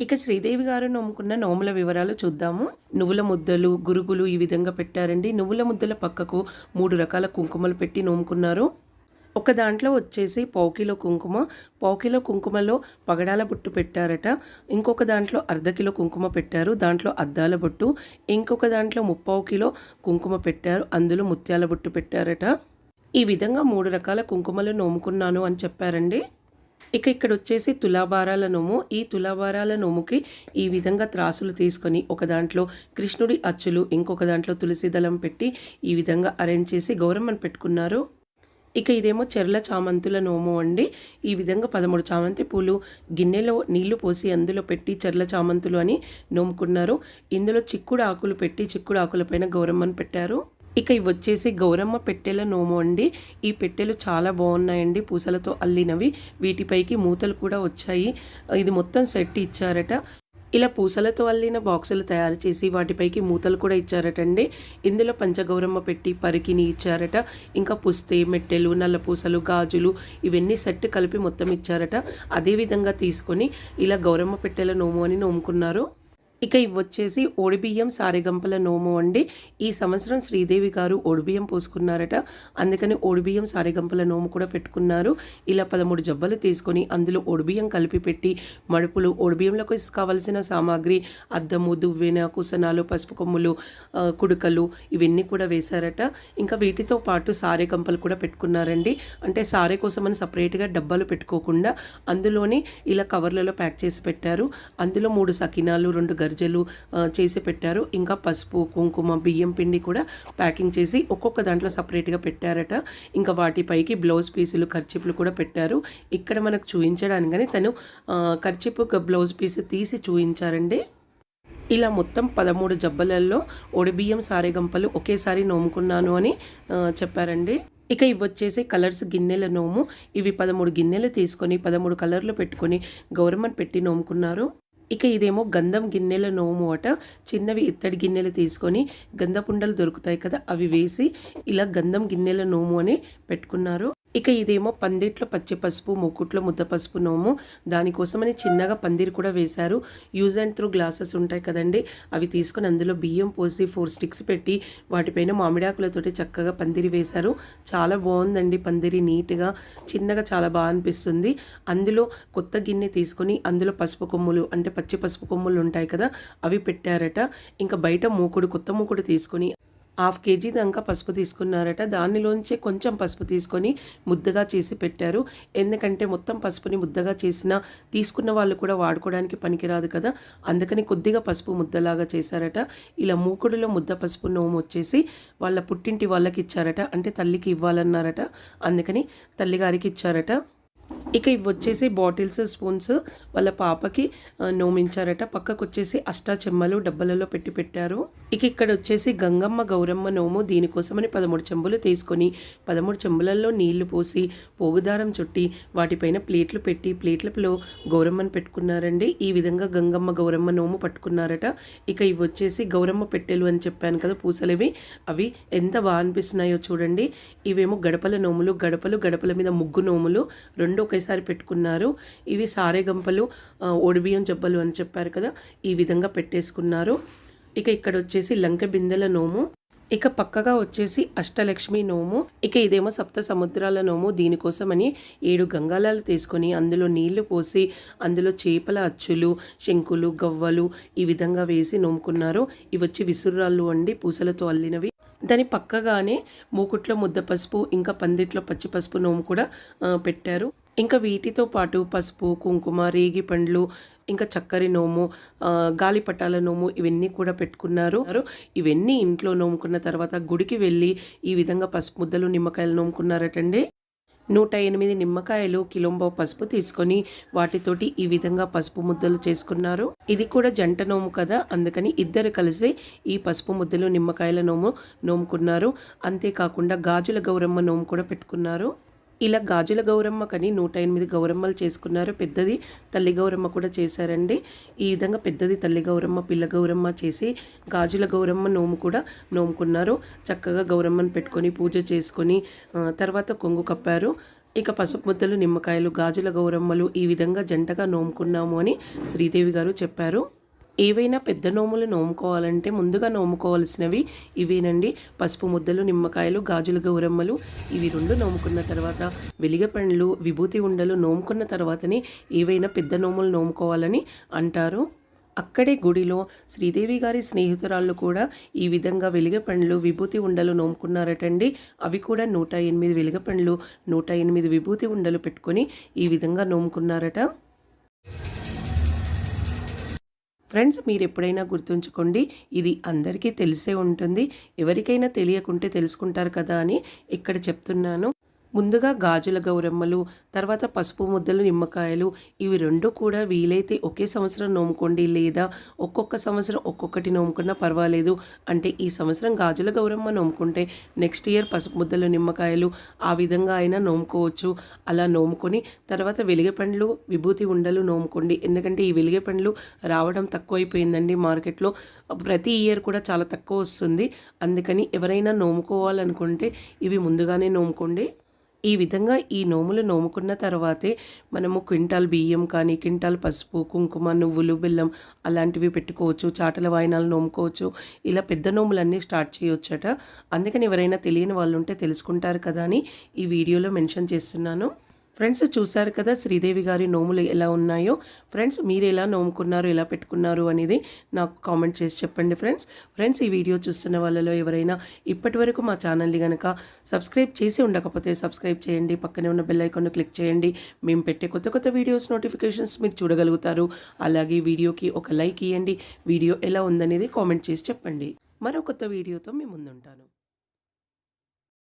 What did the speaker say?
ఇక శ్రీదేవి గారు నోముకున్న నోముల వివరాలు చూద్దాము. నువ్వుల ముద్దలు గురుగులు ఈ విధంగా పెట్టారండి. నువ్వుల ముద్దల పక్కకు మూడు రకాల కుంకుమలు పెట్టి నోముకున్నారు. ఒక దాంట్లో వచ్చేసి పావు కిలో కుంకుమ పావు కిలో కుంకుమలో పగడాల బొట్టు పెట్టారట. ఇంకొక దాంట్లో అర్ధ కిలో కుంకుమ పెట్టారు దాంట్లో అద్దాల బొట్టు. ఇంకొక దాంట్లో ముప్పావు కిలో కుంకుమ పెట్టారు అందులో ముత్యాల బొట్టు పెట్టారట. ఈ విధంగా మూడు రకాల కుంకుమలు నోముకున్నాను అని చెప్పారండి. ఇక ఇక్కడ వచ్చేసి తులాభారాల నోము. ఈ తులాభారాల నోముకి ఈ విధంగా త్రాసులు తీసుకొని ఒక దాంట్లో కృష్ణుడి అచ్చులు ఇంకొక దాంట్లో తులసి దళం పెట్టి ఈ విధంగా అరేంజ్ చేసి గౌరమ్మను పెట్టుకున్నారు. ఇక ఇదేమో చెర్ల చామంతుల నోము అండి. ఈ విధంగా పదమూడు చామంతి పూలు గిన్నెలో నీళ్ళు పోసి అందులో పెట్టి చెర్ల చామంతులు అని నోముకున్నారు. ఇందులో చిక్కుడు ఆకులు పెట్టి చిక్కుడు ఆకులపైన గౌరమ్మను పెట్టారు. ఇక ఇవి వచ్చేసి గౌరమ్మ పెట్టెల నోము అండి. ఈ పెట్టెలు చాలా బాగున్నాయండి. పూసలతో అల్లినవి. వీటిపైకి మూతలు కూడా వచ్చాయి. ఇది మొత్తం సెట్ ఇచ్చారట. ఇలా పూసలతో అల్లిన బాక్సులు తయారు చేసి వాటిపైకి మూతలు కూడా ఇచ్చారటండి. ఇందులో పంచగౌరమ్మ పెట్టి పరికిని ఇచ్చారట. ఇంకా పుస్తే మెట్టెలు నల్ల పూసలు గాజులు ఇవన్నీ సెట్ కలిపి మొత్తం ఇచ్చారట. అదేవిధంగా తీసుకొని ఇలా గౌరమ్మ పెట్టెల నోము అని నోముకున్నారు. ఇక ఇవి వచ్చేసి ఓడిబియ్యం సారెగంపల నోము అండి ఈ సంవత్సరం శ్రీదేవి గారు ఓడిబియ్యం పోసుకున్నారట. అందుకని ఓడిబియ్యం సారెగంపల నోము కూడా పెట్టుకున్నారు. ఇలా పదమూడు జబ్బలు తీసుకొని అందులో ఓడిబియ్యం కలిపి పెట్టి మడుపులు ఒడిబియ్యంలోకి కావలసిన సామాగ్రి అద్దము దువ్వెన కుసనాలు పసుపు కొమ్ములు కుడుకలు ఇవన్నీ కూడా వేశారట. ఇంకా వీటితో పాటు సారెగంపలు కూడా పెట్టుకున్నారండి. అంటే సారే అని సపరేట్గా డబ్బాలు పెట్టుకోకుండా అందులోని ఇలా కవర్లలో ప్యాక్ చేసి పెట్టారు. అందులో మూడు సకినాలు రెండు గర్జలు చేసి పెట్టారు. ఇంకా పసుపు కుంకుమ బియ్యం పిండి కూడా ప్యాకింగ్ చేసి ఒక్కొక్క దాంట్లో సపరేట్గా పెట్టారట. ఇంకా వాటిపైకి బ్లౌజ్ పీసులు ఖర్చిపులు కూడా పెట్టారు. ఇక్కడ మనకు చూపించడానికని తను ఆ, ఖర్చిపు బ్లౌజ్ పీస్ తీసి చూపించారండి ఇలా మొత్తం పదమూడు జబ్బలలో ఒడిబియ్యం సారెగంపలు ఒకేసారి నోముకున్నాను అని చెప్పారండి. ఇక ఇవి వచ్చేసి కలర్స్ గిన్నెల నోము. ఇవి పదమూడు గిన్నెలు తీసుకొని పదమూడు కలర్లు పెట్టుకొని గౌరమ్మని పెట్టి నోముకున్నారు. ఇక ఇదేమో గంధం గిన్నెల నోము అట. చిన్నవి ఇత్తడి గిన్నెలు తీసుకొని గంధపుండలు దొరుకుతాయి కదా అవి వేసి ఇలా గంధం గిన్నెల నోము అని పెట్టుకున్నారు. ఇక ఇదేమో పందిట్లో పచ్చి పసుపు ముక్కుట్లో ముద్ద పసుపు నోము. దానికోసమని చిన్నగా పందిరి కూడా వేశారు. యూజ్ అండ్ త్రూ గ్లాసెస్ ఉంటాయి కదండి. అవి తీసుకొని అందులో బియ్యం పోసి ఫోర్ స్టిక్స్ పెట్టి వాటిపైన మామిడాకులతోటి చక్కగా పందిరి వేశారు. చాలా బాగుందండి పందిరి నీట్గా. చిన్నగా చాలా బాగా అనిపిస్తుంది. అందులో కొత్త గిన్నె తీసుకొని అందులో పసుపు కొమ్ములు అంటే పచ్చి పసుపు కొమ్ములు ఉంటాయి కదా అవి పెట్టారట. ఇంకా బయట మూకుడు కొత్త మూకుడు తీసుకొని హాఫ్ కేజీ దాకా పసుపు తీసుకున్నారట. దానిలోంచే కొంచెం పసుపు తీసుకొని ముద్దగా చేసి పెట్టారు. ఎందుకంటే మొత్తం పసుపుని ముద్దగా చేసిన తీసుకున్న వాళ్ళు కూడా వాడుకోవడానికి పనికిరాదు కదా. అందుకని కొద్దిగా పసుపు ముద్దలాగా చేశారట. ఇలా మూకుడులో ముద్ద పసుపు నోము వచ్చేసి వాళ్ళ పుట్టింటి వాళ్ళకి ఇచ్చారట. అంటే తల్లికి ఇవ్వాలన్నారట. అందుకని తల్లిగారికి ఇచ్చారట. ఇక ఇవి వచ్చేసి బాటిల్స్ స్పూన్స్ వాళ్ళ పాపకి నోమించారట. పక్కకు వచ్చేసి అష్టాచెమ్మలు డబ్బలలో పెట్టి పెట్టారు. ఇక ఇక్కడ వచ్చేసి గంగమ్మ గౌరమ్మ నోము దీనికోసమని పదమూడు చెంబులు తీసుకొని పదమూడు చెంబులలో నీళ్ళు పోసి పోగుదారం చుట్టి వాటిపైన ప్లేట్లు పెట్టి ప్లేట్లలో గౌరమ్మను పెట్టుకున్నారండి. ఈ విధంగా గంగమ్మ గౌరమ్మ నోము పట్టుకున్నారట. ఇక ఇవి వచ్చేసి గౌరమ్మ పెట్టెలు అని చెప్పాను కదా పూసలవి. అవి ఎంత బాగా అనిపిస్తున్నాయో చూడండి. ఇవేమో గడపల నోములు గడపలు గడపల మీద ముగ్గు నోములు రెండు ఒక ఒకేసారి పెట్టుకున్నారు. ఇవి సారే గంపలు ఆ, జబ్బలు అని చెప్పారు కదా ఈ విధంగా పెట్టేసుకున్నారు. ఇక ఇక్కడ వచ్చేసి లంక బిందెల నోము. ఇక పక్కగా వచ్చేసి అష్టలక్ష్మి నోము. ఇక ఇదేమో సప్త సముద్రాల నోము దీనికోసమని ఏడు గంగాలాలు తీసుకొని అందులో నీళ్ళు పోసి అందులో చేపల అచ్చులు శంకులు గవ్వలు ఈ విధంగా వేసి నోముకున్నారు. ఇవి వచ్చి విసురాళ్ళు వండి పూసలతో అల్లినవి. దాని పక్కగానే మూకుట్లో ముద్ద పసుపు ఇంకా పందిట్లో పచ్చి పసుపు నోము కూడా పెట్టారు. ఇంకా వీటితో పాటు పసుపు కుంకుమ రేగి పండ్లు ఇంకా చక్కరి నోము గాలిపటాల నోము ఇవన్నీ కూడా పెట్టుకున్నారు. ఇవన్నీ ఇంట్లో నోముకున్న తర్వాత గుడికి వెళ్ళి ఈ విధంగా పసుపు ముద్దలు నిమ్మకాయలు నోముకున్నారటండి. నూట ఎనిమిది నిమ్మకాయలు కిలోంబో పసుపు తీసుకొని వాటితోటి ఈ విధంగా పసుపు ముద్దలు చేసుకున్నారు. ఇది కూడా జంట నోము కదా అందుకని ఇద్దరు కలిసి ఈ పసుపు ముద్దలు నిమ్మకాయల నోము నోముకున్నారు. అంతేకాకుండా గాజుల గౌరమ్మ నోము కూడా పెట్టుకున్నారు. ఇలా గాజుల గౌరమ్మ కని నూట ఎనిమిది గౌరమ్మలు చేసుకున్నారు. పెద్దది తల్లి గౌరమ్మ కూడా చేశారండి. ఈ విధంగా పెద్దది తల్లి గౌరమ్మ పిల్ల గౌరమ్మ చేసి గాజుల గౌరమ్మ నోము కూడా నోముకున్నారు. చక్కగా గౌరమ్మను పెట్టుకొని పూజ చేసుకొని తర్వాత కొంగు కప్పారు. ఇక పసుపు ముద్దలు నిమ్మకాయలు గాజుల గౌరమ్మలు ఈ విధంగా జంటగా నోముకున్నాము అని శ్రీదేవి గారు చెప్పారు. ఏవైనా పెద్ద నోములు నోముకోవాలంటే ముందుగా నోముకోవాల్సినవి ఇవేనండి. పసుపు ముద్దలు నిమ్మకాయలు గాజుల గౌరమ్మలు. ఇవి రెండు నోముకున్న తర్వాత వెలిగ పండ్లు విభూతి ఉండలు నోముకున్న తర్వాతనే ఏవైనా పెద్ద నోములు నోముకోవాలని అంటారు. అక్కడే గుడిలో శ్రీదేవి గారి స్నేహితురాళ్ళు కూడా ఈ విధంగా వెలిగపండ్లు విభూతి ఉండలు నోముకున్నారటండి. అవి కూడా నూట ఎనిమిది వెలిగపండ్లు నూట ఎనిమిది విభూతి ఉండలు పెట్టుకొని ఈ విధంగా నోముకున్నారట. ఫ్రెండ్స్ మీరు ఎప్పుడైనా గుర్తుంచుకోండి ఇది అందరికీ తెలిసే ఉంటుంది. ఎవరికైనా తెలియకుంటే తెలుసుకుంటారు కదా అని ఇక్కడ చెప్తున్నాను. ముందుగా గాజుల గౌరమ్మలు తర్వాత పసుపు ముద్దలు నిమ్మకాయలు ఇవి రెండు కూడా వీలైతే ఒకే సంవత్సరం నోముకోండి లేదా ఒక్కొక్క సంవత్సరం ఒక్కొక్కటి నోముకున్నా పర్వాలేదు. అంటే ఈ సంవత్సరం గాజుల గౌరమ్మ నోముకుంటే నెక్స్ట్ ఇయర్ పసుపు ముద్దలు నిమ్మకాయలు ఆ విధంగా అయినా నోముకోవచ్చు. అలా నోముకొని తర్వాత వెలిగే పండ్లు విభూతి ఉండలు నోముకోండి. ఎందుకంటే ఈ వెలిగే పండ్లు రావడం తక్కువైపోయిందండి మార్కెట్లో. ప్రతి ఇయర్ కూడా చాలా తక్కువ వస్తుంది. అందుకని ఎవరైనా నోముకోవాలనుకుంటే ఇవి ముందుగానే నోముకోండి. ఈ విధంగా ఈ నోములు నోముకున్న తర్వాతే మనము క్వింటాల్ బియ్యం కానీ క్వింటాల్ పసుపు కుంకుమ నువ్వులు బెల్లం అలాంటివి పెట్టుకోవచ్చు చాటల వాయినాలు నోముకోవచ్చు. ఇలా పెద్ద నోములన్నీ స్టార్ట్ చేయొచ్చట. అందుకని ఎవరైనా తెలియని వాళ్ళు ఉంటే తెలుసుకుంటారు కదా అని ఈ వీడియోలో మెన్షన్ చేస్తున్నాను. ఫ్రెండ్స్ చూసారు కదా శ్రీదేవి గారి నోములు ఎలా ఉన్నాయో. ఫ్రెండ్స్ మీరు ఎలా నోముకున్నారు ఎలా పెట్టుకున్నారు అనేది నాకు కామెంట్ చేసి చెప్పండి ఫ్రెండ్స్. ఫ్రెండ్స్ ఈ వీడియో చూస్తున్న వాళ్ళలో ఎవరైనా ఇప్పటి వరకు మా ఛానల్ని కనుక సబ్స్క్రైబ్ చేసి ఉండకపోతే సబ్స్క్రైబ్ చేయండి. పక్కనే ఉన్న బెల్ ఐకాన్ను క్లిక్ చేయండి. మేము పెట్టే కొత్త కొత్త వీడియోస్ నోటిఫికేషన్స్ మీరు చూడగలుగుతారు. అలాగే వీడియోకి ఒక లైక్ ఇవ్వండి వీడియో ఎలా ఉందనేది కామెంట్ చేసి చెప్పండి. మరో కొత్త వీడియోతో మేము ముందుంటాను.